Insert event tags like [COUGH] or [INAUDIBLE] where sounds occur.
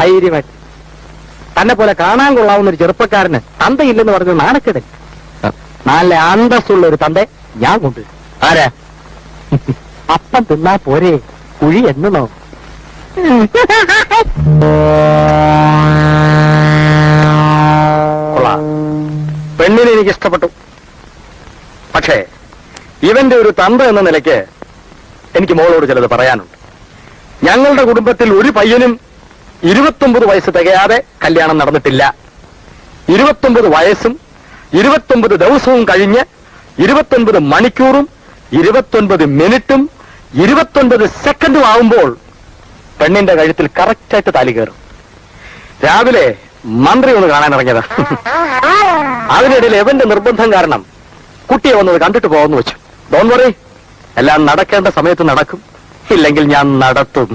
ധൈര്യമായിട്ട്. തന്നെ പോലെ കാണാൻ കൊള്ളാവുന്ന ഒരു ചെറുപ്പക്കാരന് തന്തയില്ലെന്ന് പറഞ്ഞ നാണക്കേട്. നല്ല അന്തസ്സുള്ള ഒരു തന്തെ ഞാൻ കൊണ്ടുവരും ആരാ? [LAUGHS] അപ്പം തിന്നാ പോരെ കുഴി എന്നോ പെണ്ണിനെ എനിക്ക് ഇഷ്ടപ്പെട്ടു. പക്ഷേ ഇവന്റെ ഒരു തന്ത എന്ന നിലയ്ക്ക് എനിക്ക് മോളോട് ചിലത് പറയാനുണ്ട്. ഞങ്ങളുടെ കുടുംബത്തിൽ ഒരു പയ്യനും ഇരുപത്തൊമ്പത് വയസ്സ് തികയാതെ കല്യാണം നടന്നിട്ടില്ല. ഇരുപത്തൊമ്പത് വയസ്സും ഇരുപത്തൊമ്പത് ദിവസവും കഴിഞ്ഞ് ഇരുപത്തൊൻപത് മണിക്കൂറും ഇരുപത്തൊൻപത് മിനിറ്റും ഇരുപത്തൊൻപത് സെക്കൻഡും ആവുമ്പോൾ പെണ്ണിന്റെ കഴുത്തിൽ കറക്റ്റായിട്ട് താലി കയറും. രാവിലെ മന്ത്രി ഒന്ന് കാണാൻ ഇറങ്ങിയതാ. അതിനിടയിൽ എവന്റെ നിർബന്ധം കാരണം കുട്ടിയെ വന്നത് കണ്ടിട്ട് പോകുന്നു വെച്ചു. ഡോൺ വറി എല്ലാം നടക്കേണ്ട സമയത്ത് നടക്കും. ഇല്ലെങ്കിൽ ഞാൻ നടത്തും.